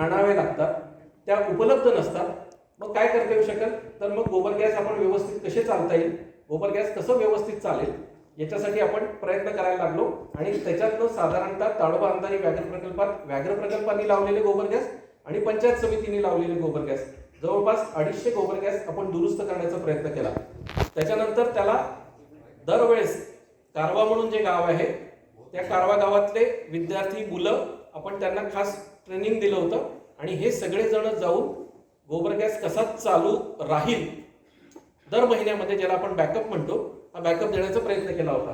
आणावे लागतात त्या उपलब्ध नसतात. मग काय करता येऊ शकेल तर मग गोबर गॅस आपण व्यवस्थित कसे चालता येईल? गोबर गॅस कसं व्यवस्थित चालेल? याच्यासाठी आपण प्रयत्न करायला लागलो. आणि त्याच्यातनं साधारणतः ताडोबा अंधारी व्याघ्र प्रकल्पात व्याघ्र प्रकल्पांनी लावलेले गोबर गॅस आणि पंचायत समितीने लावलेले गोबर गॅस. जवळपास अडीचशे गोबर गॅस आपण दुरुस्त करण्याचा प्रयत्न केला. त्याच्यानंतर त्याला दरवेळेस कारवा म्हणून जे गाव आहे त्या कारवा गावातले विद्यार्थी मुलं आपण त्यांना खास ट्रेनिंग दिलं होतं आणि हे सगळेजण जाऊन गोबर गॅस कसा चालू राहील दर महिन्यामध्ये ज्याला आपण बॅकअप म्हणतो हा बॅकअप देण्याचा प्रयत्न केला होता.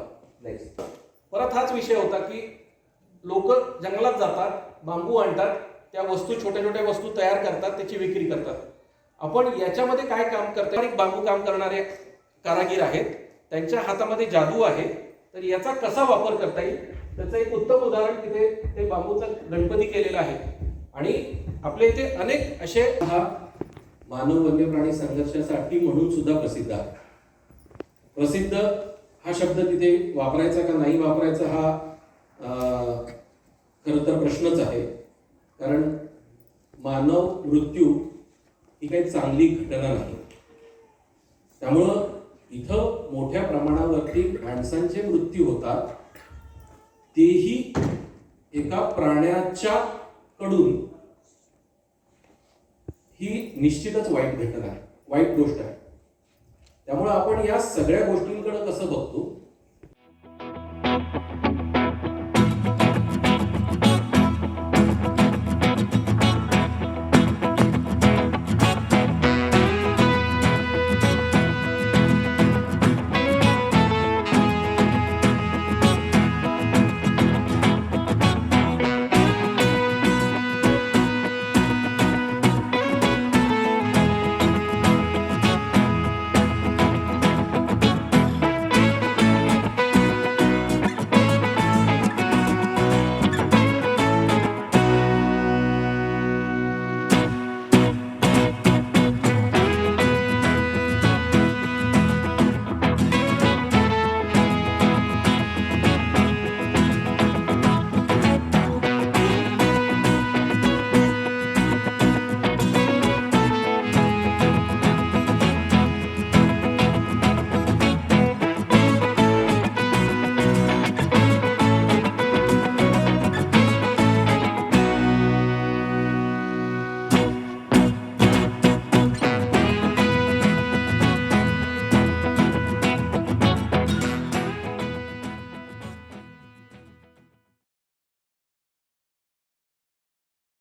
परत हाच विषय होता की लोक जंगलात जातात बांबू आणतात त्या वस्तू छोट्या छोट्या वस्तू तयार करतात त्याची विक्री करतात. आपण याच्यामध्ये काय काम करतो एक बांबू काम करणारे कारागीर आहेत त्यांच्या हातामध्ये जादू आहे तर याचा कसा वापर करता येईल? त्याचं एक उत्तम उदाहरण तिथे ते बांबूचा गणपती केलेला आहे. आणि आपल्या इथे अनेक असे हा मानव वन्य प्राणी संघर्षासाठी म्हणून सुद्धा प्रसिद्ध आहे. प्रसिद्ध हा शब्द तिथे वापरायचा का नाही वापरायचा हा खरं तर प्रश्नच आहे. कारण मानव मृत्यू ही काही चांगली घटना नाही. त्यामुळं इथं मोठ्या प्रमाणावरती माणसांचे मृत्यू होतात. तेही एका प्राण्याच्या कडून. ही निश्चितच वाईट घटना आहे. वाईट गोष्ट आहे. त्यामुळे आपण या सगळ्या गोष्टींकडे कसं बघतो?